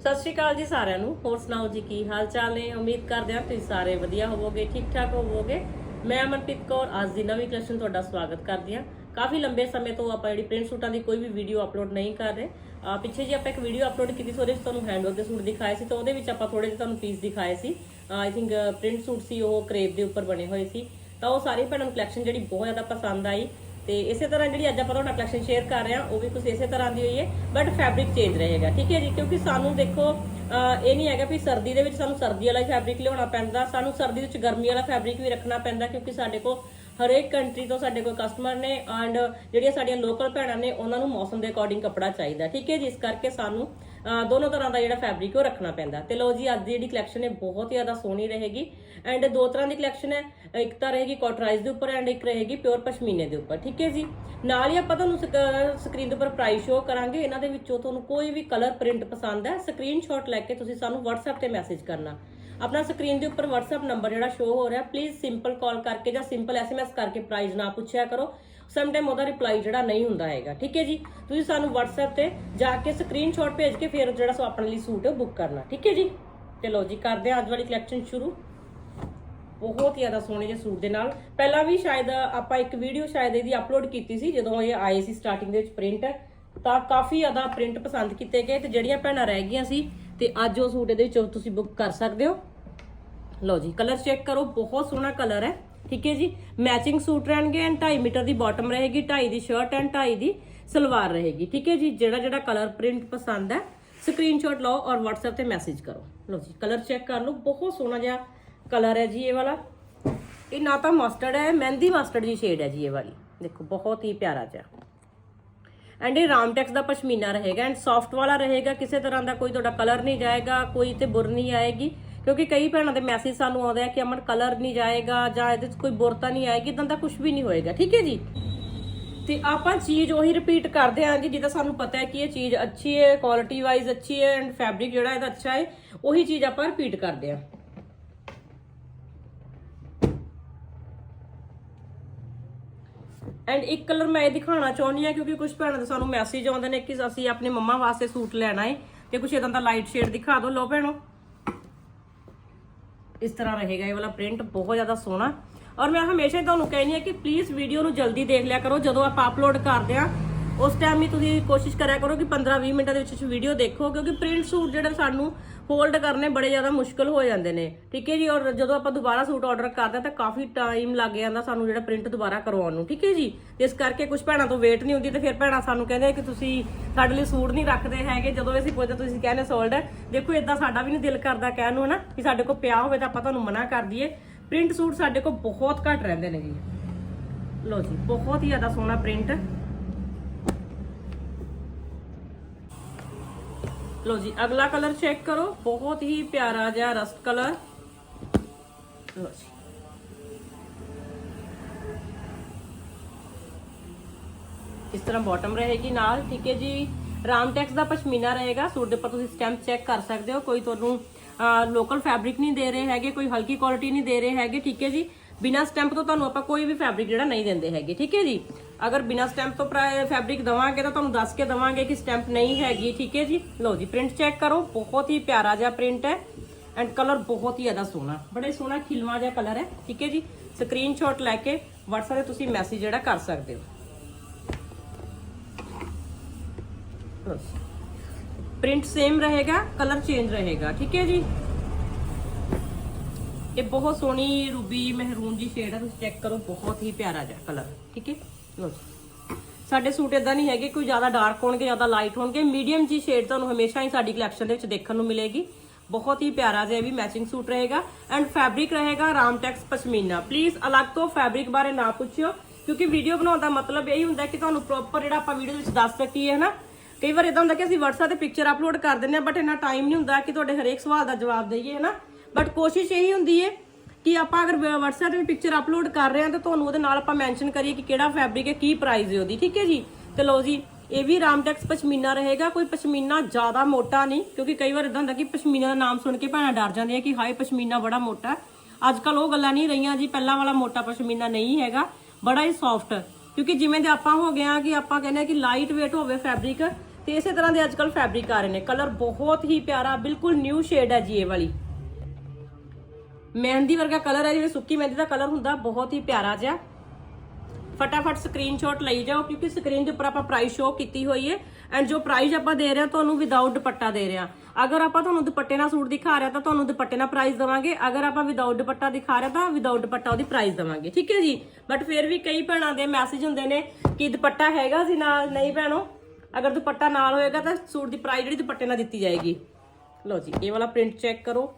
ਸਤਿ ਸ਼੍ਰੀ ਅਕਾਲ ਜੀ ਸਾਰਿਆਂ ਨੂੰ। ਹੋਰ ਸੁਣਾਓ ਜੀ, ਕੀ ਹਾਲ ਚਾਲ ਨੇ? ਉਮੀਦ ਕਰਦੇ ਹਾਂ ਤੁਸੀਂ ਸਾਰੇ ਵਧੀਆ ਹੋਵੋਗੇ ਠੀਕ ਠਾਕ ਹੋਵੋਗੇ। ਮੈਂ ਅਮਨਪ੍ਰੀਤ ਕੌਰ, ਅੱਜ ਦੀ ਨਵੀਂ ਕਲੈਕਸ਼ਨ ਤੁਹਾਡਾ ਸਵਾਗਤ ਕਰਦੀ ਹਾਂ। ਕਾਫੀ ਲੰਬੇ ਸਮੇਂ ਤੋਂ ਆਪਾਂ ਜਿਹੜੀ ਪ੍ਰਿੰਟ ਸੂਟਾਂ ਦੀ ਕੋਈ ਵੀ ਵੀਡੀਓ ਅਪਲੋਡ ਨਹੀਂ ਕਰ ਰਹੇ। ਪਿੱਛੇ ਜੀ ਆਪਾਂ ਇੱਕ ਵੀਡੀਓ ਅਪਲੋਡ ਕੀਤੀ ਸੀ, ਉਹਦੇ ਵਿੱਚ ਤੁਹਾਨੂੰ ਹੈਂਡਵਰਕ ਦੇ ਸੂਟ ਦਿਖਾਏ ਸੀ, ਤਾਂ ਉਹਦੇ ਵਿੱਚ ਆਪਾਂ ਥੋੜੇ ਜਿਹੇ ਤੁਹਾਨੂੰ ਪੀਸ ਦਿਖਾਏ ਸੀ। ਆਈ ਥਿੰਕ ਪ੍ਰਿੰਟ ਸੂਟ ਸੀ, ਉਹ ਕਰੇਪ ਦੇ ਉੱਪਰ ਬਣੇ ਹੋਏ ਸੀ। ਤਾਂ ਉਹ ਸਾਰੀ ਭੈਣਾਂ ਨੂੰ ਕਲੈਕਸ਼ਨ ਜਿਹੜੀ ਬਹੁਤ ਜ਼ਿਆਦਾ ਪਸੰਦ ਆਈ। ਤੇ ਇਸੇ ਤਰ੍ਹਾਂ ਜਿਹੜੀ ਅੱਜ ਆਪਾਂ ਤੁਹਾਡਾ ਕਲੈਕਸ਼ਨ ਸ਼ੇਅਰ ਕਰ ਰਹੇ ਹਾਂ, ਉਹ ਵੀ ਕੁਝ ਇਸੇ ਤਰ੍ਹਾਂ ਦੀ ਹੋਈ ਹੈ ਬਟ ਫੈਬਰਿਕ ਚੇਂਜ ਰਹੇਗਾ, ਠੀਕ ਹੈ ਜੀ? ਕਿਉਂਕਿ ਸਾਨੂੰ ਦੇਖੋ ਇਹ ਨਹੀਂ ਹੈਗਾ ਵੀ ਸਰਦੀ ਦੇ ਵਿੱਚ ਸਾਨੂੰ ਸਰਦੀ ਵਾਲਾ ਫੈਬਰਿਕ ਲਿਆਉਣਾ ਪੈਂਦਾ, ਸਾਨੂੰ ਸਰਦੀ ਵਿੱਚ ਗਰਮੀ ਵਾਲਾ ਫੈਬਰਿਕ ਵੀ ਰੱਖਣਾ ਪੈਂਦਾ, ਕਿਉਂਕਿ ਸਾਡੇ ਕੋਲ ਹਰੇਕ ਕੰਟਰੀ ਤੋਂ ਸਾਡੇ ਕੋਲ ਕਸਟਮਰ ਨੇ ਐਂਡ ਜਿਹੜੀਆਂ ਸਾਡੀਆਂ ਲੋਕਲ ਭੈਣਾਂ ਨੇ, ਉਹਨਾਂ ਨੂੰ ਮੌਸਮ ਦੇ ਅਕੋਰਡਿੰਗ ਕੱਪੜਾ ਚਾਹੀਦਾ, ਠੀਕ ਹੈ ਜੀ? ਇਸ ਕਰਕੇ ਸਾਨੂੰ ਦੋਨੋਂ ਤਰ੍ਹਾਂ ਦਾ ਜਿਹੜਾ ਫੈਬਰਿਕ ਉਹ ਰੱਖਣਾ ਪੈਂਦਾ। ਤੇ ਲੋ ਜੀ, ਅੱਜ ਦੀ ਜਿਹੜੀ ਕਲੈਕਸ਼ਨ ਹੈ, ਬਹੁਤ ਹੀ ਜ਼ਿਆਦਾ ਸੋਹਣੀ ਰਹੇਗੀ। ਐਂਡ ਦੋ ਤਰ੍ਹਾਂ ਦੀ ਕਲੈਕਸ਼ਨ ਹੈ, ਇੱਕ ਤਾਂ ਰਹੇਗੀ ਕਾਟਰਾਈਜ਼ ਦੇ ਉੱਪਰ ਐਂਡ ਇੱਕ ਰਹੇਗੀ ਪਿਓਰ ਪਸ਼ਮੀਨੇ ਦੇ ਉੱਪਰ, ਠੀਕ ਹੈ ਜੀ? ਨਾਲ ਹੀ ਆਪਾਂ ਤੁਹਾਨੂੰ ਸਕਰੀਨ ਦੇ ਉੱਪਰ ਪ੍ਰਾਈਸ ਸ਼ੋ ਕਰਾਂਗੇ। ਇਹਨਾਂ ਦੇ ਵਿੱਚੋਂ ਤੁਹਾਨੂੰ ਕੋਈ ਵੀ ਕਲਰ ਪ੍ਰਿੰਟ ਪਸੰਦ ਹੈ ਸਕਰੀਨਸ਼ਾਟ ਲੈ ਕੇ ਤੁਸੀਂ ਸਾਨੂੰ WhatsApp ਤੇ ਮੈਸੇਜ ਕਰਨਾ। ਆਪਣਾ ਸਕਰੀਨ ਦੇ ਉੱਪਰ WhatsApp ਨੰਬਰ ਜਿਹੜਾ ਸ਼ੋ ਹੋ ਰਿਹਾ ਪਲੀਜ਼ ਸਿੰਪਲ ਕਾਲ ਕਰਕੇ ਜਾਂ ਸਿੰਪਲ SMS ਕਰਕੇ ਪ੍ਰਾਈਸ ਨਾ ਪੁੱਛਿਆ ਕਰੋ। ਸਮ ਟਾਈਮ ਉਹਦਾ ਰਿਪਲਾਈ ਜਿਹੜਾ ਨਹੀਂ ਹੁੰਦਾ ਹੈਗਾ। ਠੀਕ ਹੈ ਜੀ? ਤੁਸੀਂ ਸਾਨੂੰ WhatsApp ਤੇ ਜਾ ਕੇ ਸਕਰੀਨਸ਼ਾਟ ਭੇਜ ਕੇ ਫਿਰ ਜਿਹੜਾ ਸੋ ਆਪਣੇ ਲਈ ਸੂਟ ਬੁੱਕ ਕਰਨਾ। ਠੀਕ ਹੈ ਜੀ? ਚਲੋ ਜੀ, ਕਰਦੇ ਹਾਂ ਅੱਜ ਵਾਲੀ ਕਲੈਕਸ਼ਨ ਸ਼ੁਰੂ। ਬਹੁਤ ਹੀ ਜ਼ਿਆਦਾ ਸੋਹਣੇ ਜਿਹੇ ਸੂਟ ਦੇ ਨਾਲ। ਪਹਿਲਾਂ ਵੀ ਸ਼ਾਇਦ ਆਪਾਂ ਇੱਕ ਵੀਡੀਓ ਸ਼ਾਇਦ ਇਹਦੀ ਅਪਲੋਡ ਕੀਤੀ ਸੀ, ਜਦੋਂ ਇਹ ਆਏ ਸੀ ਸਟਾਰਟਿੰਗ ਦੇ ਵਿੱਚ ਪ੍ਰਿੰਟ ਤਾਂ ਕਾਫੀ ਜ਼ਿਆਦਾ ਪ੍ਰਿੰਟ ਪਸੰਦ ਕੀਤੇ ਗਏ ਤੇ ਜਿਹੜੀਆਂ ਭੈਣਾਂ ਰਹਿ ਗਈਆਂ ਸੀ ਤੇ ਅੱਜ ਉਹ ਸੂਟ ਇਹਦੇ ਵਿੱਚੋਂ ਤੁਸੀਂ ਬੁੱਕ ਕਰ ਸਕਦੇ ਹੋ। ਲਓ ਜੀ ਕਲਰ ਚੈੱਕ ਕਰੋ। ਬਹੁਤ ਸੋਹਣਾ ਕਲਰ ਹੈ। ਠੀਕ ਹੈ ਜੀ? ਮੈਚਿੰਗ ਸੂਟ ਰਹਿਣਗੇ ਐਂਡ 2.5 ਮੀਟਰ ਦੀ ਬਾਟਮ ਰਹੇਗੀ 2.5 ਦੀ ਸ਼ਰਟ ਐਂਡ 2.5 ਦੀ ਸਲਵਾਰ ਰਹੇਗੀ। ਠੀਕ ਹੈ ਜੀ? ਜਿਹੜਾ ਜਿਹੜਾ ਕਲਰ ਪ੍ਰਿੰਟ ਪਸੰਦ ਹੈ ਸਕਰੀਨਸ਼ਾਟ ਲਓ ਔਰ WhatsApp ਤੇ ਮੈਸੇਜ ਕਰੋ। ਲਓ ਜੀ ਕਲਰ ਚੈੱਕ ਕਰ ਲਓ। ਬਹੁਤ ਸੋਹਣਾ ਜਿਹਾ ਕਲਰ ਹੈ ਜੀ ਇਹ ਵਾਲਾ। ਇਹ ਨਾ ਤਾਂ ਮਸਟਰਡ ਹੈ, ਮਹਿੰਦੀ ਮਸਟਰਡ ਦੀ ਸ਼ੇਡ ਹੈ ਜੀ ਇਹ ਵਾਲੀ। ਦੇਖੋ, ਬਹੁਤ ਹੀ ਪਿਆਰਾ ਜਿਹਾ। ਐਂਡ ਇਹ ਰਾਮਟੈਕਸ ਦਾ ਪਸ਼ਮੀਨਾ ਰਹੇਗਾ ਐਂਡ ਸੌਫਟ ਵਾਲਾ ਰਹੇਗਾ। ਕਿਸੇ ਤਰ੍ਹਾਂ ਦਾ ਕੋਈ ਤੁਹਾਡਾ ਕਲਰ ਨਹੀਂ ਜਾਏਗਾ, ਕੋਈ ਤੇ ਬੁਰ ਨਹੀਂ ਆਏਗੀ। ਕਿਉਂਕਿ ਕਈ ਭੈਣਾਂ ਦੇ ਮੈਸੇਜ ਸਾਨੂੰ ਆਉਂਦੇ ਆ ਕਿ ਅਮਨ ਕਲਰ ਨਹੀਂ ਜਾਏਗਾ ਜਾਂ ਇਹਦੇ 'ਚ ਕੋਈ ਬੁਰਤਾ ਨਹੀਂ ਆਏਗੀ ਇਦਾਂ ਦਾ ਕੁਝ ਵੀ ਨਹੀਂ ਹੋਏਗਾ, ਠੀਕ ਹੈ ਜੀ? ਤੇ ਆਪਾਂ ਚੀਜ਼ ਉਹੀ ਰਿਪੀਟ ਕਰਦੇ ਆਂ ਜੀ ਜਿੱਦਾਂ ਸਾਨੂੰ ਪਤਾ ਹੈ ਕਿ ਇਹ ਚੀਜ਼ ਅੱਛੀ ਹੈ ਕੁਆਲਿਟੀ ਵਾਈਜ਼ ਅੱਛੀ ਹੈ ਐਂਡ ਫੈਬਰਿਕ ਜਿਹੜਾ ਇਹਦਾ ਅੱਛਾ ਹੈ, ਉਹੀ ਚੀਜ਼ ਆਪਾਂ ਰਿਪੀਟ ਕਰਦੇ ਆਂ। ਐਂਡ ਇੱਕ ਕਲਰ ਮੈਂ ਇਹ ਦਿਖਾਉਣਾ ਚਾਹੁੰਦੀ ਆ ਕਿਉਂਕਿ ਕੁਝ ਭੈਣਾਂ ਦੇ ਸਾਨੂੰ ਮੈਸੇਜ ਆਉਂਦੇ ਨੇ ਕਿ ਅਸੀਂ ਆਪਣੀ ਮੰਮਾ ਵਾਸਤੇ ਸੂਟ ਲੈਣਾ ਹੈ ਤੇ ਕੁਝ ਇਦਾਂ ਦਾ ਲਾਈਟ ਸ਼ੇਡ ਦਿਖਾ ਦਿਓ। ਲੋ ਭੈਣੋ। ਇਸ ਤਰ੍ਹਾਂ ਰਹੇਗਾ, ਇਹ ਵਾਲਾ ਪ੍ਰਿੰਟ ਬਹੁਤ ਜ਼ਿਆਦਾ ਸੋਹਣਾ। ਔਰ ਮੈਂ ਹਮੇਸ਼ਾ ਹੀ ਤੁਹਾਨੂੰ ਕਹਿੰਦੀ ਆ ਕਿ ਪਲੀਜ਼ ਵੀਡੀਓ ਨੂੰ ਜਲਦੀ ਦੇਖ ਲਿਆ ਕਰੋ, ਜਦੋਂ ਆਪਾਂ ਅਪਲੋਡ ਕਰਦੇ ਆ ਉਸ ਟਾਈਮ ਹੀ ਤੁਸੀਂ ਕੋਸ਼ਿਸ਼ ਕਰਿਆ ਕਰੋ ਕਿ 15-20 ਮਿੰਟਾਂ ਦੇ ਵਿੱਚ ਵੀਡੀਓ ਦੇਖੋ, ਕਿਉਂਕਿ ਪ੍ਰਿੰਟ ਸੂਟ ਜਿਹੜੇ ਸਾਨੂੰ ਹੋਲਡ ਕਰਨੇ ਬੜੇ ਜ਼ਿਆਦਾ ਮੁਸ਼ਕਲ ਹੋ ਜਾਂਦੇ ਨੇ। ਠੀਕ ਹੈ ਜੀ? ਔਰ ਜਦੋਂ ਆਪਾਂ ਦੁਬਾਰਾ ਸੂਟ ਆਰਡਰ ਕਰਦੇ ਹਾਂ ਤਾਂ ਕਾਫੀ ਟਾਈਮ ਲੱਗ ਜਾਂਦਾ ਸਾਨੂੰ ਜਿਹੜਾ ਪ੍ਰਿੰਟ ਦੁਬਾਰਾ ਕਰਵਾਉਣ ਨੂੰ। ਠੀਕ ਹੈ ਜੀ? ਤੇ ਇਸ ਕਰਕੇ ਕੁਝ ਭੈਣਾਂ ਤੋਂ ਵੇਟ ਨਹੀਂ ਹੁੰਦੀ ਤੇ ਫਿਰ ਭੈਣਾਂ ਸਾਨੂੰ ਕਹਿੰਦੇ ਕਿ ਤੁਸੀਂ ਸਾਡੇ ਲਈ ਸੂਟ ਨਹੀਂ ਰੱਖਦੇ ਹੈਗੇ। ਜਦੋਂ ਅਸੀਂ ਪੁੱਛਦੇ ਤੁਸੀਂ ਕਹਿੰਦੇ ਸੋਲਡ ਹੈ। ਦੇਖੋ ਇਦਾਂ ਸਾਡਾ ਵੀ ਨਹੀਂ ਦਿਲ ਕਰਦਾ ਕਹਿਣ ਨੂੰ, ਹਨਾ? ਕਿ ਸਾਡੇ ਕੋਲ ਪਿਆ ਹੋਵੇ ਤਾਂ ਆਪਾਂ ਤੁਹਾਨੂੰ ਮਨਾ ਕਰ ਦਈਏ। ਪ੍ਰਿੰਟ ਸੂਟ ਸਾਡੇ ਕੋਲ ਬਹੁਤ ਘੱਟ ਰਹਿੰਦੇ ਨੇ ਜੀ। ਲੋ ਜੀ, ਬਹੁਤ ਹੀ ਜ਼ਿਆਦਾ ਸੋਹਣਾ ਪ੍ਰਿੰਟ ਲੋ ਜੀ, ਅਗਲਾ ਕਲਰ ਚੈੱਕ ਕਰੋ। ਬਹੁਤ ਹੀ ਪਿਆਰਾ ਜਿਹਾ ਰਸਟ ਕਲਰ ਲੋ ਜੀ। ਇਸ ਤਰ੍ਹਾਂ ਬਾਟਮ ਰਹੇਗੀ ਨਾਲ, ਠੀਕ ਹੈ ਜੀ। ਰਾਮਟੈਕਸ ਦਾ ਪਸ਼ਮੀਨਾ ਰਹੇਗਾ। ਸੂਟ ਦੇ ਉੱਪਰ ਤੁਸੀਂ ਸਟੈਂਪ ਚੈੱਕ ਕਰ ਸਕਦੇ ਹੋ। ਕੋਈ ਤੁਹਾਨੂੰ ਲੋਕਲ ਫੈਬਰਿਕ ਨਹੀਂ ਦੇ ਰਹੇ ਹੈਗੇ, ਕੋਈ ਹਲਕੀ ਕੁਆਲਿਟੀ ਨਹੀਂ ਦੇ ਰਹੇ ਹੈਗੇ, ਠੀਕ ਹੈ ਜੀ। ਬਿਨਾ ਸਟੈਂਪ ਤੋਂ ਤੁਹਾਨੂੰ ਆਪਾਂ ਕੋਈ ਵੀ ਫੈਬਰਿਕ ਜਿਹੜਾ ਨਹੀਂ ਦਿੰਦੇ ਹੈਗੇ, ਠੀਕ ਹੈ ਜੀ? ਅਗਰ ਬਿਨਾ ਸਟੈਂਪ ਤੋਂ ਫੈਬਰਿਕ ਦਵਾਂਗੇ ਤਾਂ ਤੁਹਾਨੂੰ ਦੱਸ ਕੇ ਦਵਾਂਗੇ ਕਿ ਸਟੈਂਪ ਨਹੀਂ ਹੈਗੀ, ਠੀਕ ਹੈ ਜੀ? ਲਓ ਜੀ ਪ੍ਰਿੰਟ ਚੈੱਕ ਕਰੋ, ਬਹੁਤ ਹੀ ਪਿਆਰਾ ਜਿਹਾ ਪ੍ਰਿੰਟ ਹੈ ਐਂਡ ਕਲਰ ਬਹੁਤ ਹੀ ਜ਼ਿਆਦਾ ਸੋਹਣਾ, ਬੜੇ ਸੋਹਣਾ ਖਿਲਵਾ ਜਿਹਾ ਕਲਰ ਹੈ, ਠੀਕ ਹੈ ਜੀ? ਸਕਰੀਨਸ਼ਾਟ ਲੈ ਕੇ WhatsApp ਤੇ ਤੁਸੀਂ ਮੈਸੇਜ ਜਿਹੜਾ ਕਰ ਸਕਦੇ ਹੋ। ਪ੍ਰਿੰਟ ਸੇਮ ਰਹੇਗਾ ਕਲਰ ਚੇਂਜ ਰਹੇਗਾ, ਠੀਕ ਹੈ ਜੀ? ਇਹ ਬਹੁਤ ਸੋਹਣੀ ਰੂਬੀ ਮਹਿਰੂਨ ਦੀ ਸ਼ੇਡ ਹੈ ਤੁਸੀਂ ਚੈੱਕ ਕਰੋ, ਬਹੁਤ ਹੀ ਪਿਆਰਾ ਜਿਹਾ ਕਲਰ ਠੀਕ ਹੈ? ਲੋ ਸਾਡੇ ਸੂਟ ਇਦਾਂ ਨਹੀਂ ਹੈਗੇ, ਕੋਈ ਜ਼ਿਆਦਾ ਡਾਰਕ ਹੋਣਗੇ, ਜ਼ਿਆਦਾ ਲਾਈਟ ਹੋਣਗੇ। ਮੀਡੀਅਮ ਜੀ ਸ਼ੇਡ ਤੁਹਾਨੂੰ ਹਮੇਸ਼ਾ ਹੀ ਸਾਡੀ ਕਲੈਕਸ਼ਨ ਦੇ ਵਿੱਚ ਦੇਖਣ ਨੂੰ ਮਿਲੇਗੀ। ਬਹੁਤ ਹੀ ਪਿਆਰਾ ਜਿਹਾ ਵੀ ਮੈਚਿੰਗ ਸੂਟ ਰਹੇਗਾ। ਐਂਡ ਫੈਬਰਿਕ ਰਹੇਗਾ ਰਾਮਟੈਕਸ ਪਸ਼ਮੀਨਾ ਪਲੀਜ਼ ਅਲੱਗ ਤੋਂ ਫੈਬਰਿਕ ਬਾਰੇ ਨਾ ਪੁੱਛਿਓ, ਕਿਉਂਕਿ ਵੀਡੀਓ ਬਣਾਉਣ ਦਾ ਮਤਲਬ ਇਹੀ ਹੁੰਦਾ ਕਿ ਤੁਹਾਨੂੰ ਪ੍ਰੋਪਰ ਜਿਹੜਾ ਆਪਾਂ ਵੀਡੀਓ ਵਿੱਚ ਦੱਸ ਸਕੀਏ, ਹਨਾ? ਕਈ ਵਾਰ ਇਦਾਂ ਹੁੰਦਾ ਕਿ ਅਸੀਂ WhatsApp ਤੇ ਪਿਕਚਰ ਅਪਲੋਡ ਕਰ ਦਿੰਦੇ ਆ ਬਟ ਇੰਨਾ ਟਾਈਮ ਨਹੀਂ ਹੁੰਦਾ ਕਿ ਤੁਹਾਡੇ ਹਰੇਕ ਸਵਾਲ ਦਾ ਜਵਾਬ ਦਈਏ, ਹਨਾ? ਬਟ ਕੋਸ਼ਿਸ਼ ਇਹੀ ਹੁੰਦੀ ਹੈ ਕਿ ਆਪਾਂ ਅਗਰ WhatsApp ਤੇ ਪਿਕਚਰ ਅਪਲੋਡ ਕਰ ਰਹੇ ਹਾਂ ਤਾਂ ਤੁਹਾਨੂੰ ਉਹਦੇ ਨਾਲ ਆਪਾਂ ਮੈਂਸ਼ਨ ਕਰੀਏ ਕਿ ਕਿਹੜਾ ਫੈਬਰਿਕ ਹੈ, ਕੀ ਪ੍ਰਾਈਸ ਹੈ ਉਹਦੀ, ਠੀਕ ਹੈ ਜੀ? ਤੇ ਲਓ ਜੀ, ਇਹ ਵੀ ਰਾਮਟੈਕਸ ਪਸ਼ਮੀਨਾ ਰਹੇਗਾ, ਕੋਈ ਪਸ਼ਮੀਨਾ ਜ਼ਿਆਦਾ ਮੋਟਾ ਨਹੀਂ, ਕਿਉਂਕਿ ਕਈ ਵਾਰ ਇਦਾਂ ਹੁੰਦਾ ਕਿ ਪਸ਼ਮੀਨਾ ਦਾ ਨਾਮ ਸੁਣ ਕੇ ਭੈਣਾਂ ਡਰ ਜਾਂਦੀਆਂ ਕਿ ਹਾਏ, ਪਸ਼ਮੀਨਾ ਬੜਾ ਮੋਟਾ। ਅੱਜ ਕੱਲ ਉਹ ਗੱਲਾਂ ਨਹੀਂ ਰਹੀਆਂ ਜੀ, ਪਹਿਲਾਂ ਵਾਲਾ ਮੋਟਾ ਪਸ਼ਮੀਨਾ ਨਹੀਂ ਹੈਗਾ, ਬੜਾ ਹੀ ਸੌਫਟ ਕਿਉਂਕਿ ਜਿਵੇਂ ਦੇ ਆਪਾਂ ਹੋ ਗਏ ਆ ਕਿ ਆਪਾਂ ਕਹਿੰਦੇ ਆ ਕਿ ਲਾਈਟ weight ਹੋਵੇ ਫੈਬਰਿਕ ਤੇ ਇਸੇ ਤਰ੍ਹਾਂ ਦੇ ਅੱਜ ਅੱਜਕੱਲ ਫੈਬਰਿਕ ਆ ਰਹੇ ਨੇ। ਕਲਰ ਬਹੁਤ ਹੀ ਪਿਆਰਾ, ਬਿਲਕੁਲ ਨਿਊ ਸ਼ੇਡ ਹੈ ਜੀ ਇਹ ਵਾਲੀ। ਮਹਿੰਦੀ ਵਰਗਾ ਕਲਰ ਹੈ, ਜਿਵੇਂ ਸੁੱਕੀ ਮਹਿੰਦੀ ਦਾ ਕਲਰ ਹੁੰਦਾ, ਬਹੁਤ ਹੀ ਪਿਆਰਾ ਜਿਹਾ। ਫਟਾਫਟ ਸਕਰੀਨਸ਼ਾਟ ਲਈ ਜਾਓ, ਕਿਉਂਕਿ ਸਕਰੀਨ ਦੇ ਉੱਪਰ ਆਪਾਂ ਪ੍ਰਾਈਸ ਸ਼ੋ ਕੀਤੀ ਹੋਈ ਹੈ। ਐਂਡ ਜੋ ਪ੍ਰਾਈਸ ਆਪਾਂ ਦੇ ਰਹੇ ਹਾਂ, ਤੁਹਾਨੂੰ ਵਿਦਆਊਟ ਦੁਪੱਟਾ ਦੇ ਰਹੇ ਹਾਂ। ਅਗਰ ਆਪਾਂ ਤੁਹਾਨੂੰ ਦੁਪੱਟੇ ਨਾਲ ਸੂਟ ਦਿਖਾ ਰਹੇ ਹਾਂ, ਤਾਂ ਤੁਹਾਨੂੰ ਦੁਪੱਟੇ ਨਾਲ ਪ੍ਰਾਈਸ ਦਵਾਂਗੇ। ਅਗਰ ਆਪਾਂ ਵਿਦਆਊਟ ਦੁਪੱਟਾ ਦਿਖਾ ਰਹੇ ਹਾਂ, ਤਾਂ ਵਿਦਆਊਟ ਦੁਪੱਟਾ ਉਹਦੀ ਪ੍ਰਾਈਸ ਦਵਾਂਗੇ। ਠੀਕ ਹੈ ਜੀ? ਬਟ ਫਿਰ ਵੀ ਕਈ ਭੈਣਾਂ ਦੇ ਮੈਸੇਜ ਹੁੰਦੇ ਨੇ ਕਿ ਦੁਪੱਟਾ ਹੈਗਾ ਸੀ ਨਾਲ, ਨਹੀਂ ਭੈਣੋ, ਅਗਰ ਦੁਪੱਟਾ ਨਾਲ ਹੋਏਗਾ ਤਾਂ ਸੂਟ ਦੀ ਪ੍ਰਾਈਸ ਜਿਹੜੀ ਦੁਪੱਟੇ ਨਾਲ ਦਿੱਤੀ ਜਾਏਗੀ। ਲਓ ਜੀ, ਇਹ ਵਾਲਾ ਪ੍ਰਿੰਟ ਚੈੱਕ ਕਰੋ।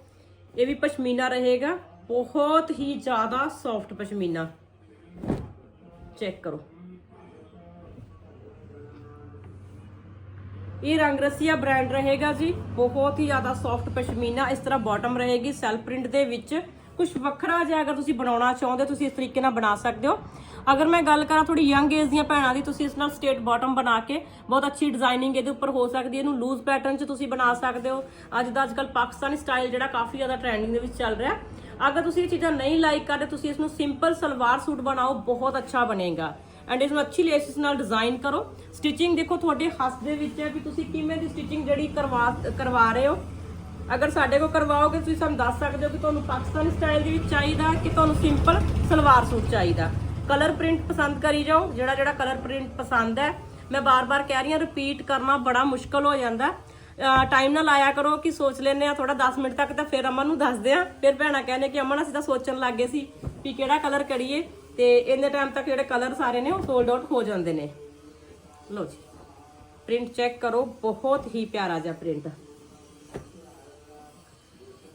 ਇਹ ਵੀ ਪਸ਼ਮੀਨਾ ਰਹੇਗਾ। ਬਹੁਤ ਹੀ ਜ਼ਿਆਦਾ ਸੌਫਟ ਪਸ਼ਮੀਨਾ। ਚੈੱਕ ਕਰੋ। ਇਹ ਰੰਗ ਰਸੀਆ ਬ੍ਰਾਂਡ ਰਹੇਗਾ ਜੀ। ਬਹੁਤ ਹੀ ਜ਼ਿਆਦਾ ਸੌਫਟ ਪਸ਼ਮੀਨਾ। ਇਸ ਤਰ੍ਹਾਂ ਬਾਟਮ ਰਹੇਗੀ। ਸੈਲ ਪ੍ਰਿੰਟ ਦੇ ਵਿੱਚ ਕੁਝ ਵੱਖਰਾ ਜਿਹਾ ਅਗਰ ਤੁਸੀਂ ਬਣਾਉਣਾ ਚਾਹੁੰਦੇ ਹੋ, ਤੁਸੀਂ ਇਸ ਤਰੀਕੇ ਨਾਲ ਬਣਾ ਸਕਦੇ ਹੋ। ਅਗਰ ਮੈਂ ਗੱਲ ਕਰਾਂ ਥੋੜੀ ਯੰਗ ਏਜ ਦੀਆਂ ਭੈਣਾਂ ਦੀ, ਤੁਸੀਂ ਇਸ ਨਾਲ ਸਟੇਟ ਬਾਟਮ ਬਣਾ ਕੇ ਬਹੁਤ ਅੱਛੀ ਡਿਜ਼ਾਈਨਿੰਗ ਇਹਦੇ ਉੱਪਰ ਹੋ ਸਕਦੀ ਹੈ। ਇਹਨੂੰ ਲੂਜ਼ ਪੈਟਰਨ 'ਚ ਤੁਸੀਂ ਬਣਾ ਸਕਦੇ ਹੋ। ਅੱਜ ਦਾ ਅੱਜਕੱਲ ਪਾਕਿਸਤਾਨੀ ਸਟਾਈਲ ਜਿਹੜਾ ਕਾਫੀ ਜ਼ਿਆਦਾ ਟ੍ਰੈਂਡਿੰਗ ਦੇ ਵਿੱਚ ਚੱਲ ਰਿਹਾ। ਅਗਰ ਤੁਸੀਂ ਇਹ ਚੀਜ਼ਾਂ ਨਹੀਂ ਲਾਈਕ ਕਰਦੇ, ਤੁਸੀਂ ਇਸ ਨੂੰ ਸਿੰਪਲ ਸਲਵਾਰ ਸੂਟ ਬਣਾਓ, ਬਹੁਤ ਅੱਛਾ ਬਣੇਗਾ। ਐਂਡ ਇਸ ਨੂੰ ਅੱਛੀ ਲੇਸਿਸ ਨਾਲ ਡਿਜ਼ਾਈਨ ਕਰੋ। ਸਟਿਚਿੰਗ ਦੇਖੋ, ਤੁਹਾਡੇ ਹੱਥ ਦੇ ਵਿੱਚ ਹੈ ਵੀ ਤੁਸੀਂ ਕਿਵੇਂ ਦੀ ਸਟਿਚਿੰਗ ਜਿਹੜੀ ਕਰਵਾ ਕਰਵਾ ਰਹੇ ਹੋ। ਅਗਰ ਸਾਡੇ ਕੋਲ ਕਰਵਾਓਗੇ, ਤੁਸੀਂ ਸਾਨੂੰ ਦੱਸ ਸਕਦੇ ਹੋ ਕਿ ਤੁਹਾਨੂੰ ਪਾਕਿਸਤਾਨੀ ਸਟਾਈਲ ਦੇ ਵਿੱਚ ਚਾਹੀਦਾ ਕਿ ਤੁਹਾਨੂੰ ਸਿੰਪਲ ਸਲਵਾਰ ਸੂਟ ਚਾਹੀਦਾ। ਕਲਰ ਪ੍ਰਿੰਟ ਪਸੰਦ ਕਰੀ ਜਾਓ, ਜਿਹੜਾ ਜਿਹੜਾ ਕਲਰ ਪ੍ਰਿੰਟ ਪਸੰਦ ਹੈ। ਮੈਂ ਬਾਰ-ਬਾਰ ਕਹਿ ਰਹੀ ਹਾਂ ਰਿਪੀਟ ਕਰਨਾ ਬੜਾ ਮੁਸ਼ਕਲ ਹੋ ਜਾਂਦਾ। ਟਾਈਮ ਨਾਲ ਆਇਆ ਕਰੋ ਕਿ ਸੋਚ ਲੈਨੇ ਆ ਥੋੜਾ 10 ਮਿੰਟ ਤੱਕ ਤਾਂ ਫਿਰ ਅਮਨ ਨੂੰ ਦੱਸਦੇ ਆ ਫਿਰ ਭੈਣਾ ਕਹਿੰਦੇ ਕਿ ਅਮਨ, ਅਸੀਂ ਤਾਂ ਸੋਚਣ ਲੱਗ ਗਏ ਸੀ ਵੀ ਕਿਹੜਾ ਕਲਰ ਕਰੀਏ। ਤੇ ਇੰਨੇ ਟਾਈਮ ਤੱਕ ਜਿਹੜੇ ਕਲਰ ਸਾਰੇ ਨੇ, ਉਹ ਸੋਲਡ ਆਊਟ ਹੋ ਜਾਂਦੇ ਨੇ। ਲਓ ਜੀ ਪ੍ਰਿੰਟ ਚੈੱਕ ਕਰੋ, ਬਹੁਤ ਹੀ ਪਿਆਰਾ ਜਿਹਾ ਪ੍ਰਿੰਟ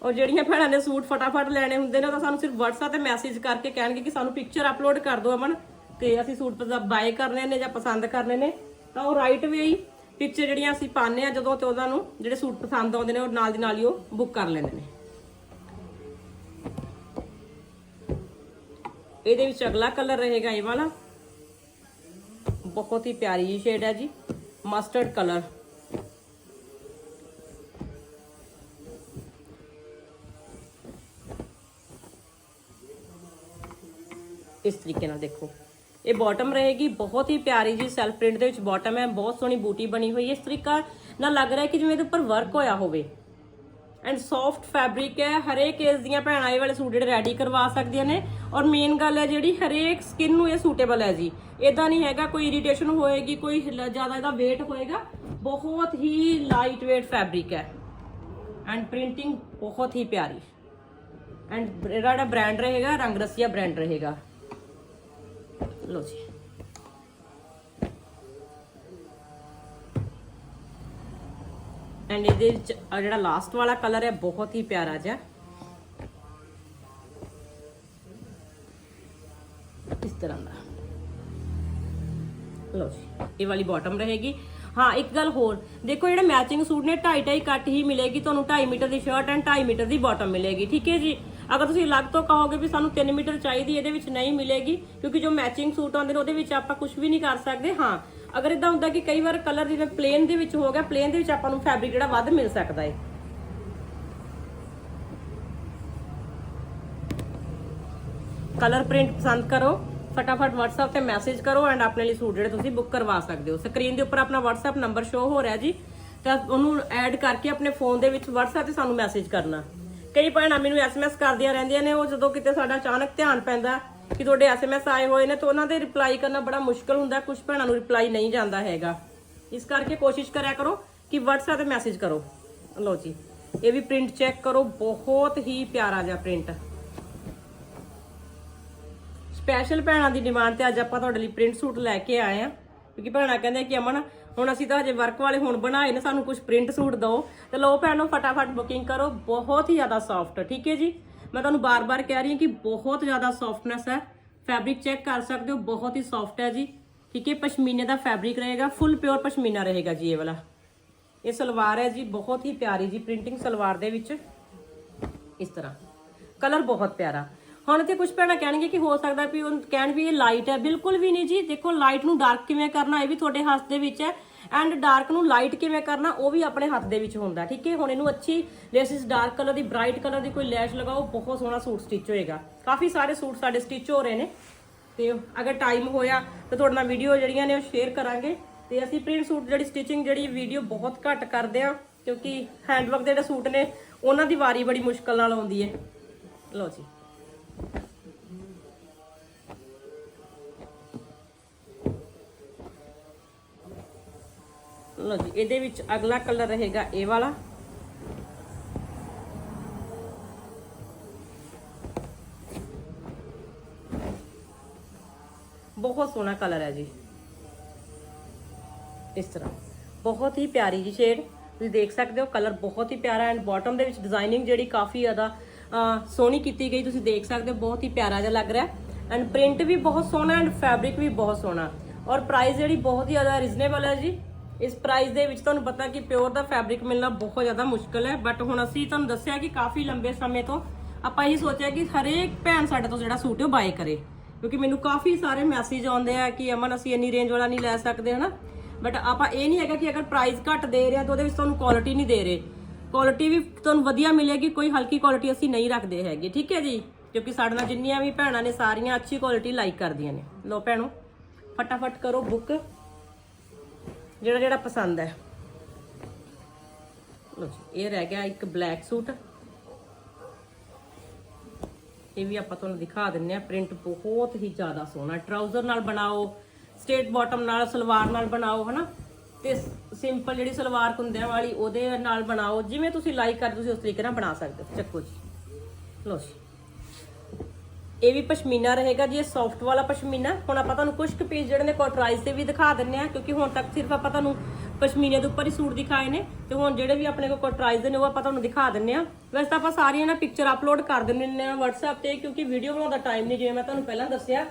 ਔਰ ਜਿਹੜੀਆਂ ਭੈਣਾਂ ਨੇ ਸੂਟ ਫਟਾਫਟ ਲੈਣੇ ਹੁੰਦੇ ਨੇ ਉਹ ਤਾਂ ਸਾਨੂੰ ਸਿਰਫ WhatsApp ਤੇ ਮੈਸੇਜ ਕਰਕੇ ਕਹਿਣਗੇ ਕਿ ਸਾਨੂੰ ਪਿਕਚਰ ਅਪਲੋਡ ਕਰ ਦਿਓ ਅਮਨ ਤੇ ਅਸੀਂ ਸੂਟ ਬਾਏ ਕਰਨੇ ਨੇ ਜਾਂ ਪਸੰਦ ਕਰਨੇ ਨੇ, ਤਾਂ ਉਹ ਰਾਈਟ ਵੇ ਹੀ ਪਿਕਚਰ ਜਿਹੜੀਆਂ ਅਸੀਂ ਪਾਉਂਦੇ ਆ ਜਦੋਂ ਤੇ ਉਹਨਾਂ ਨੂੰ ਜਿਹੜੇ ਸੂਟ ਪਸੰਦ ਆਉਂਦੇ ਨੇ ਉਹ ਨਾਲ ਦੀ ਨਾਲ ਹੀ ਉਹ ਬੁੱਕ ਕਰ ਲੈਂਦੇ ਨੇ। ਇਹਦੇ ਵਿੱਚ ਅਗਲਾ ਕਲਰ ਰਹੇਗਾ ਇਹ ਵਾਲਾ। ਬਹੁਤ ਹੀ ਪਿਆਰੀ ਸ਼ੇਡ ਹੈ ਜੀ। ਮਸਟਰਡ ਕਲਰ ਇਸ ਤਰੀਕੇ ਨਾਲ ਦੇਖੋ। ਇਹ ਬਾਟਮ ਰਹੇਗੀ, ਬਹੁਤ ਹੀ ਪਿਆਰੀ ਜੀ ਸੈਲਫ ਪ੍ਰਿੰਟ ਦੇ ਵਿੱਚ ਬਾਟਮ ਹੈ, ਬਹੁਤ ਸੋਹਣੀ ਬੂਟੀ ਬਣੀ ਹੋਈ ਹੈ। ਇਸ ਤਰੀਕਾ ਨਾਲ ਲੱਗ ਰਿਹਾ ਕਿ ਜਿਵੇਂ ਇਹਦੇ ਉੱਪਰ ਵਰਕ ਹੋਇਆ ਹੋਵੇ। ਐਂਡ ਸੌਫਟ ਫੈਬਰਿਕ ਹੈ, ਹਰੇਕ ਏਜ ਦੀਆਂ ਭੈਣਾਂ ਇਹ ਵਾਲੇ ਸੂਟ ਜਿਹੜੇ ਰੈਡੀ ਕਰਵਾ ਸਕਦੀਆਂ ਨੇ। ਔਰ ਮੇਨ ਗੱਲ ਹੈ ਜਿਹੜੀ ਹਰੇਕ ਸਕਿਨ ਨੂੰ ਇਹ ਸੂਟੇਬਲ ਹੈ ਜੀ। ਇਦਾਂ ਨਹੀਂ ਹੈਗਾ, ਕੋਈ ਇਰੀਟੇਸ਼ਨ ਹੋਏਗੀ, ਕੋਈ ਜ਼ਿਆਦਾ ਇਹਦਾ weight ਹੋਏਗਾ। ਬਹੁਤ ਹੀ ਲਾਈਟ weight ਫੈਬਰਿਕ ਹੈ। ਐਂਡ ਪ੍ਰਿੰਟਿੰਗ ਬਹੁਤ ਹੀ ਪਿਆਰੀ। ਐਂਡ ਇਹਦਾ ਜਿਹੜਾ ਬ੍ਰਾਂਡ ਰਹੇਗਾ, ਰੰਗ ਰਸੀਆ ਬ੍ਰਾਂਡ ਰਹੇਗਾ। ਲੋ ਜੀ ਐਂਡ ਇਹਦੇ ਵਿੱਚ ਆਹ ਜਿਹੜਾ ਲਾਸਟ ਵਾਲਾ ਕਲਰ ਹੈ ਬਹੁਤ ਹੀ ਪਿਆਰਾ ਜਿਹਾ ਇਸ ਤਰ੍ਹਾਂ ਦਾ ਲੋ ਜੀ ਇਹ ਵਾਲੀ ਬਾਟਮ ਰਹੇਗੀ ਹਾਂ ਇੱਕ ਗੱਲ ਹੋਰ ਦੇਖੋ ਜਿਹੜੇ ਮੈਚਿੰਗ ਸੂਟ ਨੇ 2.5 2.5 ਕੱਟ ਹੀ ਮਿਲੇਗੀ ਤੁਹਾਨੂੰ 2.5 ਮੀਟਰ ਦੀ ਸ਼ਰਟ ਐਂਡ 2.5 ਮੀਟਰ ਦੀ ਬਾਟਮ ਮਿਲੇਗੀ ਠੀਕ ਹੈ ਜੀ ਅਗਰ ਤੁਸੀਂ ਅਲੱਗ ਤੋਂ ਕਹੋਗੇ ਵੀ ਸਾਨੂੰ 3 ਮੀਟਰ ਚਾਹੀਦੀ, ਇਹਦੇ ਵਿੱਚ ਨਹੀਂ ਮਿਲੇਗੀ, ਕਿਉਂਕਿ ਜੋ ਮੈਚਿੰਗ ਸੂਟ ਆਉਂਦੇ ਨੇ, ਉਹਦੇ ਵਿੱਚ ਆਪਾਂ ਕੁਝ ਵੀ ਨਹੀਂ ਕਰ ਸਕਦੇ। ਹਾਂ, ਅਗਰ ਇਦਾਂ ਹੁੰਦਾ ਕਿ ਕਈ ਵਾਰ ਕਲਰ ਜਿਵੇਂ ਪਲੇਨ ਦੇ ਵਿੱਚ ਹੋ ਗਿਆ ਪਲੇਨ ਦੇ ਵਿੱਚ ਆਪਾਂ ਨੂੰ ਫੈਬਰਿਕ ਜਿਹੜਾ ਵੱਧ ਮਿਲ ਸਕਦਾ ਹੈ ਕਲਰ ਪ੍ਰਿੰਟ ਪਸੰਦ ਕਰੋ, ਫਟਾਫਟ WhatsApp ਤੇ ਮੈਸੇਜ ਕਰੋ ਐਂਡ ਆਪਣੇ ਲਈ ਸੂਟ ਜਿਹੜੇ ਤੁਸੀਂ ਬੁੱਕ ਕਰਵਾ ਸਕਦੇ ਹੋ। ਸਕਰੀਨ ਦੇ ਉੱਪਰ ਆਪਣਾ WhatsApp ਨੰਬਰ ਸ਼ੋ ਹੋ ਰਿਹਾ ਜੀ, ਤਾਂ ਉਹਨੂੰ ਐਡ ਕਰਕੇ ਆਪਣੇ ਫੋਨ ਦੇ ਵਿੱਚ WhatsApp ਤੇ ਸਾਨੂੰ ਮੈਸੇਜ ਕਰਨਾ। ਕਈ ਭੈਣਾਂ ਮੈਨੂੰ SMS ਕਰਦੀਆਂ ਰਹਿੰਦੀਆਂ ਨੇ, ਉਹ ਜਦੋਂ ਕਿਤੇ ਸਾਡਾ ਅਚਾਨਕ ਧਿਆਨ ਪੈਂਦਾ ਕਿ ਤੁਹਾਡੇ SMS ਆਏ ਹੋਏ ਨੇ, ਤਾਂ ਉਹਨਾਂ ਦੇ ਰਿਪਲਾਈ ਕਰਨਾ ਬੜਾ ਮੁਸ਼ਕਲ ਹੁੰਦਾ ਕੁਝ ਭੈਣਾਂ ਨੂੰ ਰਿਪਲਾਈ ਨਹੀਂ ਜਾਂਦਾ ਹੈਗਾ। ਇਸ ਕਰਕੇ ਕੋਸ਼ਿਸ਼ ਕਰਿਆ ਕਰੋ ਕਿ WhatsApp ਤੇ ਮੈਸੇਜ ਕਰੋ। ਲਓ ਜੀ, ਇਹ ਵੀ ਪ੍ਰਿੰਟ ਚੈੱਕ ਕਰੋ, ਬਹੁਤ ਹੀ ਪਿਆਰਾ ਜਿਹਾ ਪ੍ਰਿੰਟ ਸਪੈਸ਼ਲ ਭੈਣਾਂ ਦੀ ਡਿਮਾਂਡ ਤੇ ਅੱਜ ਆਪਾਂ ਤੁਹਾਡੇ ਲਈ ਪ੍ਰਿੰਟ ਸੂਟ ਲੈ ਕੇ ਆਏ ਆ ਕਿਉਂਕਿ ਭੈਣਾਂ ਕਹਿੰਦੇ ਕਿ ਅਮਨ ਹੁਣ ਅਸੀਂ ਤਾਂ ਹਜੇ ਵਰਕ ਵਾਲੇ ਹੁਣ ਬਣਾਏ ਨੇ, ਸਾਨੂੰ ਕੁਝ ਪ੍ਰਿੰਟ ਸੂਟ ਦਿਓ। ਤੇ ਲਓ ਭੈਣੋ, ਫਟਾਫਟ ਬੁਕਿੰਗ ਕਰੋ। ਬਹੁਤ ਹੀ ਜ਼ਿਆਦਾ ਸੌਫਟ ਠੀਕ ਹੈ ਜੀ? ਮੈਂ ਤੁਹਾਨੂੰ ਬਾਰ-ਬਾਰ ਕਹਿ ਰਹੀ ਹਾਂ ਕਿ ਬਹੁਤ ਜ਼ਿਆਦਾ ਸੌਫਟਨੈਸ ਹੈ। ਫੈਬਰਿਕ ਚੈੱਕ ਕਰ ਸਕਦੇ ਹੋ, ਬਹੁਤ ਹੀ ਸੌਫਟ ਹੈ ਜੀ। ਠੀਕ ਹੈ, ਪਸ਼ਮੀਨੇ ਦਾ ਫੈਬਰਿਕ ਰਹੇਗਾ ਫੁੱਲ ਪਿਓਰ ਪਸ਼ਮੀਨਾ ਰਹੇਗਾ ਜੀ ਇਹ ਵਾਲਾ। ਇਹ ਸਲਵਾਰ ਹੈ ਜੀ, ਬਹੁਤ ਹੀ ਪਿਆਰੀ ਜੀ ਪ੍ਰਿੰਟਿੰਗ ਸਲਵਾਰ ਦੇ ਵਿੱਚ। ਇਸ ਤਰ੍ਹਾਂ। ਕਲਰ ਬਹੁਤ ਪਿਆਰਾ। ਹੁਣ ਤੇ ਕੁਝ ਭੈਣਾਂ ਕਹਿਣਗੇ ਕਿ ਹੋ ਸਕਦਾ ਵੀ ਉਹ ਕਹਿਣ ਵੀ ਇਹ ਲਾਈਟ ਹੈ। ਬਿਲਕੁਲ ਵੀ ਨਹੀਂ ਜੀ। ਦੇਖੋ ਲਾਈਟ ਨੂੰ ਡਾਰਕ ਕਿਵੇਂ ਕਰਨਾ, ਇਹ ਵੀ ਤੁਹਾਡੇ ਹੱਥ ਦੇ ਵਿੱਚ ਹੈ। ਐਂਡ ਡਾਰਕ ਨੂੰ ਲਾਈਟ ਕਿਵੇਂ ਕਰਨਾ, ਉਹ ਵੀ ਆਪਣੇ ਹੱਥ ਦੇ ਵਿੱਚ ਹੁੰਦਾ, ਠੀਕ ਹੈ? ਹੁਣ ਇਹਨੂੰ ਅੱਛੀ ਲੇਸਿਸ ਡਾਰਕ ਕਲਰ ਦੀ ਬ੍ਰਾਈਟ ਕਲਰ ਦੀ ਕੋਈ ਲੈਸ਼ ਲਗਾਓ, ਬਹੁਤ ਸੋਹਣਾ ਸੂਟ ਸਟਿਚ ਹੋਏਗਾ। ਕਾਫੀ ਸਾਰੇ ਸੂਟ ਸਾਡੇ ਸਟਿਚ ਹੋ ਰਹੇ ਨੇ। ਤੇ ਅਗਰ ਟਾਈਮ ਹੋਇਆ, ਤਾਂ ਤੁਹਾਡੇ ਨਾਲ ਵੀਡੀਓ ਜਿਹੜੀਆਂ ਨੇ ਉਹ ਸ਼ੇਅਰ ਕਰਾਂਗੇ। ਤੇ ਅਸੀਂ ਪ੍ਰਿੰਟ ਸੂਟ ਜਿਹੜੀ ਸਟਿਚਿੰਗ ਜਿਹੜੀ ਵੀਡੀਓ ਬਹੁਤ ਘੱਟ ਕਰਦੇ ਆ ਕਿਉਂਕਿ ਹੈਂਡਵਰਕ ਦੇ ਜਿਹੜੇ ਸੂਟ ਨੇ, ਉਹਨਾਂ ਦੀ ਵਾਰੀ ਬੜੀ ਮੁਸ਼ਕਲ ਨਾਲ ਆਉਂਦੀ ਹੈ। ਲਓ ਜੀ। ਲਓ ਜੀ, ਇਹਦੇ ਵਿੱਚ ਅਗਲਾ ਕਲਰ ਰਹੇਗਾ ਇਹ ਵਾਲਾ। ਬਹੁਤ ਸੋਹਣਾ ਕਲਰ ਹੈ ਜੀ। ਇਸ ਤਰ੍ਹਾਂ। ਬਹੁਤ ਹੀ ਪਿਆਰੀ ਜੀ ਸ਼ੇਡ ਤੁਸੀਂ ਦੇਖ ਸਕਦੇ ਹੋ, ਕਲਰ ਬਹੁਤ ਹੀ ਪਿਆਰਾ ਐਂਡ ਬਾਟਮ ਦੇ ਵਿੱਚ ਡਿਜ਼ਾਈਨਿੰਗ ਜਿਹੜੀ ਕਾਫੀ ਜ਼ਿਆਦਾ ਸੋਹਣੀ ਕੀਤੀ ਗਈ। ਤੁਸੀਂ ਦੇਖ ਸਕਦੇ ਹੋ, ਬਹੁਤ ਹੀ ਪਿਆਰਾ ਜਿਹਾ ਲੱਗ ਰਿਹਾ ਐਂਡ ਪ੍ਰਿੰਟ ਵੀ ਬਹੁਤ ਸੋਹਣਾ ਐਂਡ ਫੈਬਰਿਕ ਵੀ ਬਹੁਤ ਸੋਹਣਾ। ਔਰ ਪ੍ਰਾਈਸ ਜਿਹੜੀ ਬਹੁਤ ਹੀ ਜ਼ਿਆਦਾ ਰੀਜ਼ਨੇਬਲ ਹੈ ਜੀ। ਇਸ ਪ੍ਰਾਈਸ ਦੇ ਵਿੱਚ ਤੁਹਾਨੂੰ ਪਤਾ ਕਿ ਪਿਓਰ ਦਾ ਫੈਬਰਿਕ ਮਿਲਣਾ ਬਹੁਤ ਜ਼ਿਆਦਾ ਮੁਸ਼ਕਲ ਹੈ ਬਟ ਹੁਣ ਅਸੀਂ ਤੁਹਾਨੂੰ ਦੱਸਿਆ ਕਿ ਕਾਫੀ ਲੰਬੇ ਸਮੇਂ ਤੋਂ ਆਪਾਂ ਇਹੀ ਸੋਚਿਆ ਕਿ ਹਰੇਕ ਭੈਣ ਸਾਡੇ ਤੋਂ ਜਿਹੜਾ ਸੂਟ ਉਹ ਬਾਏ ਕਰੇ, ਕਿਉਂਕਿ ਮੈਨੂੰ ਕਾਫੀ ਸਾਰੇ ਮੈਸੇਜ ਆਉਂਦੇ ਆ ਕਿ ਅਮਨ, ਅਸੀਂ ਇੰਨੀ ਰੇਂਜ ਵਾਲਾ ਨਹੀਂ ਲੈ ਸਕਦੇ, ਹਨਾ? ਬਟ ਆਪਾਂ ਇਹ ਨਹੀਂ ਹੈਗਾ ਕਿ ਅਗਰ ਪ੍ਰਾਈਸ ਘੱਟ ਦੇ ਰਹੇ ਆ ਤਾਂ ਉਹਦੇ ਵਿੱਚ ਤੁਹਾਨੂੰ ਕੁਆਲਿਟੀ ਨਹੀਂ ਦੇ ਰਹੇ। ਕੁਆਲਿਟੀ ਵੀ ਤੁਹਾਨੂੰ ਵਧੀਆ ਮਿਲੇਗੀ ਕੋਈ ਹਲਕੀ ਕੁਆਲਿਟੀ ਅਸੀਂ ਨਹੀਂ ਰੱਖਦੇ ਹੈਗੇ, ਠੀਕ ਹੈ ਜੀ? ਕਿਉਂਕਿ ਸਾਡੇ ਨਾਲ ਜਿੰਨੀਆਂ ਵੀ ਭੈਣਾਂ ਨੇ, ਸਾਰੀਆਂ ਅੱਛੀ ਕੁਆਲਿਟੀ ਲਾਈਕ ਕਰਦੀਆਂ ਨੇ। ਲੋ ਭੈਣੋ, ਫਟਾਫਟ ਕਰੋ ਬੁੱਕ ਜਿਹੜਾ ਜਿਹੜਾ ਪਸੰਦ ਹੈ। ਲੋ ਜੀ, ਇਹ ਰਹਿ ਗਿਆ ਇੱਕ ਬਲੈਕ ਸੂਟ ਇਹ ਵੀ ਆਪਾਂ ਤੁਹਾਨੂੰ ਦਿਖਾ ਦਿੰਨੇ ਆ ਪ੍ਰਿੰਟ ਬਹੁਤ ਹੀ ਜ਼ਿਆਦਾ ਸੋਹਣਾ ਟਰਾਊਜ਼ਰ ਨਾਲ ਬਣਾਓ ਸਟੇਟ ਬਾਟਮ ਨਾਲ, ਸਲਵਾਰ ਨਾਲ ਬਣਾਓ, ਹਨਾ? ਤੇ ਸਿੰਪਲ ਜਿਹੜੀ ਸਲਵਾਰ ਕੁੰਦਿਆਂ ਵਾਲੀ, ਉਹਦੇ ਨਾਲ ਬਣਾਓ, ਜਿਵੇਂ ਤੁਸੀਂ ਲਾਈਕ ਕਰਦੇ ਤੁਸੀਂ ਉਸ ਤਰੀਕੇ ਨਾਲ ਬਣਾ ਸਕਦੇ ਹੋ। ਚੱਕੋ ਜੀ। ਲੋ ਜੀ। ਇਹ ਵੀ ਪਸ਼ਮੀਨਾ ਰਹੇਗਾ ਜੀ, ਇਹ ਸੌਫਟ ਵਾਲਾ ਪਸ਼ਮੀਨਾ। ਹੁਣ ਆਪਾਂ ਤੁਹਾਨੂੰ ਕੁਝ ਕੁ ਪੀਸ ਜਿਹੜੇ ਨੇ ਕੋਟਰਾਈਜ਼ ਤੇ ਵੀ ਦਿਖਾ ਦਿੰਨੇ ਆ ਕਿਉਂਕਿ ਹੁਣ ਤੱਕ ਸਿਰਫ ਆਪਾਂ ਤੁਹਾਨੂੰ ਪਸ਼ਮੀਨੇ ਦੇ ਉੱਪਰ ਹੀ ਸੂਟ ਦਿਖਾਏ ਨੇ ਤੇ ਹੁਣ ਜਿਹੜੇ ਵੀ ਆਪਣੇ ਕੋਲ ਕੋਟਰਾਈਜ਼ ਦੇ ਨੇ, ਉਹ ਆਪਾਂ ਤੁਹਾਨੂੰ ਦਿਖਾ ਦਿੰਨੇ ਆ ਵੈਸੇ ਤਾਂ ਆਪਾਂ ਸਾਰੀਆਂ ਨਾ ਪਿਕਚਰ ਅਪਲੋਡ ਕਰ ਦਿੰਨੇ ਆ WhatsApp ਤੇ, ਕਿਉਂਕਿ ਵੀਡੀਓ ਬਣਾਉਣ ਦਾ ਟਾਈਮ ਨਹੀਂ, ਜਿਵੇਂ ਮੈਂ ਤੁਹਾਨੂੰ ਪਹਿਲਾਂ ਦੱਸਿਆ,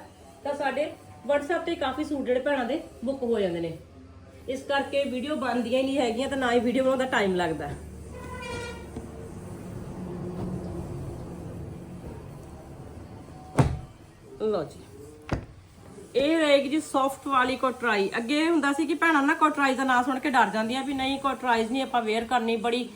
ਤਾਂ ਸਾਡੇ WhatsApp ਤੇ ਕਾਫੀ ਸੂਟ ਜਿਹੜੇ ਭੈਣਾਂ ਦੇ ਬੁੱਕ ਹੋ ਜਾਂਦੇ ਨੇ। ਇਸ ਕਰਕੇ ਵੀਡੀਓ ਬਣਦੀਆਂ ਹੀ ਨਹੀਂ ਹੈਗੀਆਂ, ਤਾਂ ਨਾ ਹੀ ਵੀਡੀਓ ਬਣਾਉਣ ਦਾ ਟਾਈਮ ਲੱਗਦਾ। ਲਓ ਜੀ। ਇਹ ਰਹੇਗੀ ਜੀ ਸੌਫਟ ਵਾਲੀ ਕੋਟਰਾਈ ਅੱਗੇ ਇਹ ਹੁੰਦਾ ਸੀ ਕਿ ਭੈਣਾਂ, ਨਾ ਕੋਟਰਾਈਜ਼ ਦਾ ਨਾਮ ਸੁਣ ਕੇ ਡਰ ਜਾਂਦੀਆਂ ਵੀ ਨਹੀਂ ਕੋਟਰਾਈਜ਼ ਨਹੀਂ ਆਪਾਂ ਵੇਅਰ ਕਰਨੀ, ਬੜੀ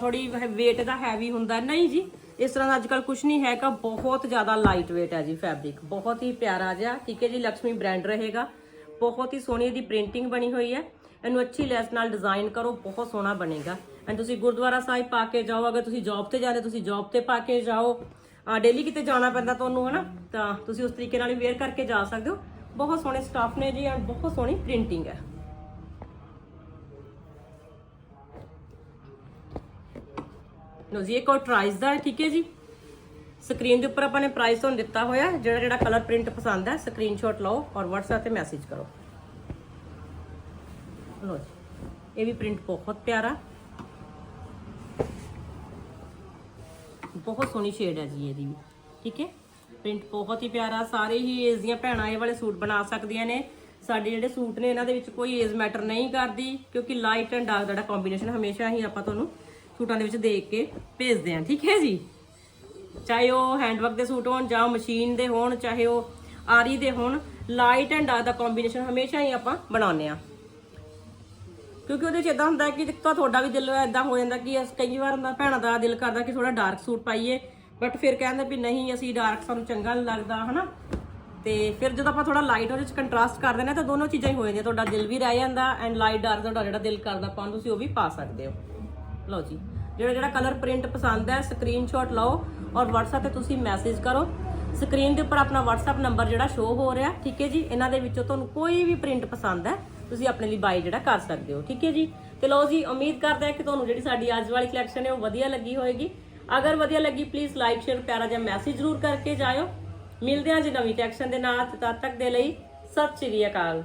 ਥੋੜੀ weight ਦਾ ਹੈਵੀ ਹੁੰਦਾ। ਨਹੀਂ ਜੀ, ਇਸ ਤਰ੍ਹਾਂ ਦਾ ਅੱਜਕੱਲ ਕੁਝ ਨਹੀਂ ਹੈਗਾ, ਬਹੁਤ ਜ਼ਿਆਦਾ ਲਾਈਟ weight ਹੈ ਜੀ ਫੈਬਰਿਕ ਬਹੁਤ ਹੀ ਪਿਆਰਾ ਜਿਹਾ, ਠੀਕ ਹੈ ਜੀ ਲక్ష్ਮੀ ਬ੍ਰਾਂਡ ਰਹੇਗਾ। ਬਹੁਤ ਹੀ ਸੋਹਣੀ ਇਹਦੀ ਪ੍ਰਿੰਟਿੰਗ ਬਣੀ ਹੋਈ ਹੈ। ਇਹਨੂੰ ਅੱਛੀ ਲੈਸ ਨਾਲ ਡਿਜ਼ਾਈਨ ਕਰੋ, ਬਹੁਤ ਸੋਹਣਾ ਬਣੇਗਾ। ਐਂਡ ਤੁਸੀਂ ਗੁਰਦੁਆਰਾ ਸਾਹਿਬ ਪਾ ਕੇ ਜਾਓ, ਅਗਰ ਤੁਸੀਂ ਜੌਬ ਤੇ ਜਾਂਦੇ ਤੁਸੀਂ ਜੌਬ ਤੇ ਪਾ ਕੇ ਜਾਓ। ਡੇਲੀ ਕਿਤੇ ਜਾਣਾ ਪੈਂਦਾ ਤੁਹਾਨੂੰ, ਹਨਾ? ਤਾਂ ਤੁਸੀਂ ਉਸ ਤਰੀਕੇ ਨਾਲ ਹੀ ਵੇਅਰ ਕਰਕੇ ਜਾ ਸਕਦੇ ਹੋ। ਬਹੁਤ ਸੋਹਣੇ ਸਟਾਫ ਨੇ ਜੀ ਐਂਡ ਬਹੁਤ ਸੋਹਣੀ ਪ੍ਰਿੰਟਿੰਗ ਹੈ। ਲੋ ਜੀ ਇਹ ਕੋਟਰਾਈਜ਼ ਦਾ ਠੀਕ ਹੈ ਜੀ? ਸਕਰੀਨ ਦੇ ਉੱਪਰ ਆਪਾਂ ਨੇ ਪ੍ਰਾਈਸ ਤੁਹਾਨੂੰ ਦਿੱਤਾ ਹੋਇਆ ਜਿਹੜਾ ਜਿਹੜਾ ਕਲਰ ਪ੍ਰਿੰਟ ਪਸੰਦ ਹੈ ਸਕਰੀਨਸ਼ਾਟ ਲਓ ਔਰ WhatsApp ਤੇ ਮੈਸੇਜ ਕਰੋ। ਲੋ ਜੀ, ਇਹ ਵੀ ਪ੍ਰਿੰਟ ਬਹੁਤ ਪਿਆਰਾ। ਬਹੁਤ ਸੋਹਣੀ ਸ਼ੇਡ ਹੈ ਜੀ ਇਹਦੀ ਵੀ, ਠੀਕ ਹੈ? ਪ੍ਰਿੰਟ ਬਹੁਤ ਹੀ ਪਿਆਰਾ, ਸਾਰੇ ਹੀ ਏਜ ਦੀਆਂ ਭੈਣਾਂ ਇਹ ਵਾਲੇ ਸੂਟ ਬਣਾ ਸਕਦੀਆਂ ਨੇ। ਸਾਡੇ ਜਿਹੜੇ ਸੂਟ ਨੇ, ਇਹਨਾਂ ਦੇ ਵਿੱਚ ਕੋਈ ਏਜ ਮੈਟਰ ਨਹੀਂ ਕਰਦੀ, ਕਿਉਂਕਿ ਲਾਈਟ ਐਂਡ ਡਾਰਕ ਦਾ ਕੰਬੀਨੇਸ਼ਨ ਹਮੇਸ਼ਾ ਹੀ ਆਪਾਂ ਤੁਹਾਨੂੰ ਸੂਟਾਂ ਦੇ ਵਿੱਚ ਦੇਖ ਕੇ ਭੇਜਦੇ ਹਾਂ, ਠੀਕ ਹੈ ਜੀ? ਚਾਹੇ ਉਹ ਹੈਂਡਵਰਕ ਦੇ ਸੂਟ ਹੋਣ, ਜਾਂ ਮਸ਼ੀਨ ਦੇ ਹੋਣ, ਚਾਹੇ ਉਹ ਆਰੀ ਦੇ ਹੋਣ ਲਾਈਟ ਐਂਡ ਡਾਰਕ ਦਾ ਕੰਬੀਨੇਸ਼ਨ ਹਮੇਸ਼ਾ ਹੀ ਆਪਾਂ ਬਣਾਉਂਦੇ ਆ ਕਿਉਂਕਿ ਉਹਦੇ ਚ ਇਦਾਂ ਹੁੰਦਾ ਕਿ ਤਾਂ ਤੁਹਾਡਾ ਵੀ ਦਿਲ ਇਦਾਂ ਹੋ ਜਾਂਦਾ ਕਿ ਅਸ ਕਈ ਵਾਰ ਹੁੰਦਾ ਭੈਣਾਂ ਦਾ ਦਿਲ ਕਰਦਾ ਕਿ ਥੋੜਾ ਡਾਰਕ ਸੂਟ ਪਾਈਏ ਬਟ ਫਿਰ ਕਹਿੰਦੇ ਵੀ ਨਹੀਂ, ਅਸੀਂ ਡਾਰਕ ਸਾਨੂੰ ਚੰਗਾ ਨਹੀਂ ਲੱਗਦਾ, ਹਨਾ? ਤੇ ਫਿਰ ਜਦੋਂ ਆਪਾਂ ਥੋੜਾ ਲਾਈਟ ਉਹਦੇ ਚ ਕੰਟਰਾਸਟ ਕਰ ਦਿੰਦੇ ਤਾਂ ਦੋਨੋਂ ਚੀਜ਼ਾਂ ਹੀ ਹੋ ਜਾਂਦੀਆਂ, ਤੁਹਾਡਾ ਦਿਲ ਵੀ ਰਹਿ ਜਾਂਦਾ ਐਂਡ ਲਾਈਟ ਡਾਰਕ ਤੁਹਾਡਾ ਜਿਹੜਾ ਦਿਲ ਕਰਦਾ ਪਾਉਣ ਤੁਸੀਂ ਉਹ ਵੀ ਪਾ ਸਕਦੇ ਹੋ। ਲਓ ਜੀ, ਜਿਹੜਾ ਜਿਹੜਾ ਕਲਰ ਪ੍ਰਿੰਟ ਪਸੰਦ ਹੈ ਸਕਰੀਨਸ਼ਾਟ ਲਓ ਔਰ WhatsApp ਤੇ ਤੁਸੀਂ ਮੈਸੇਜ ਕਰੋ। ਸਕਰੀਨ ਦੇ ਉੱਪਰ ਆਪਣਾ WhatsApp ਨੰਬਰ ਜਿਹੜਾ ਸ਼ੋ ਹੋ ਰਿਹਾ, ਠੀਕ ਹੈ ਜੀ? ਇਹਨਾਂ ਦੇ ਵਿੱਚੋਂ ਤੁਹਾਨੂੰ ਕੋਈ ਵੀ ਪ੍ਰਿੰਟ ਪਸੰਦ ਹੈ ਤੁਸੀਂ ਆਪਣੇ ਲਈ ਬਾਈ ਜਿਹੜਾ ਕਰ ਸਕਦੇ ਹੋ, ਠੀਕ ਹੈ ਜੀ? ਤੇ ਲਓ ਜੀ, ਉਮੀਦ ਕਰਦੇ ਹਾਂ ਕਿ ਤੁਹਾਨੂੰ ਜਿਹੜੀ ਸਾਡੀ ਅੱਜ ਵਾਲੀ ਕਲੈਕਸ਼ਨ ਹੈ ਉਹ ਵਧੀਆ ਲੱਗੀ ਹੋਵੇਗੀ ਅਗਰ ਵਧੀਆ ਲੱਗੀ ਪਲੀਜ਼ ਲਾਈਕ ਸ਼ੇਅਰ ਪਿਆਰਾ ਜਿਹਾ ਮੈਸੇਜ ਜ਼ਰੂਰ ਕਰਕੇ ਜਾਇਓ। ਮਿਲਦੇ ਹਾਂ ਜੀ ਨਵੀਂ ਕਲੈਕਸ਼ਨ ਦੇ ਨਾਲ, ਤਦ ਤੱਕ ਦੇ ਲਈ ਸਤਿ ਸ਼੍ਰੀ ਅਕਾਲ।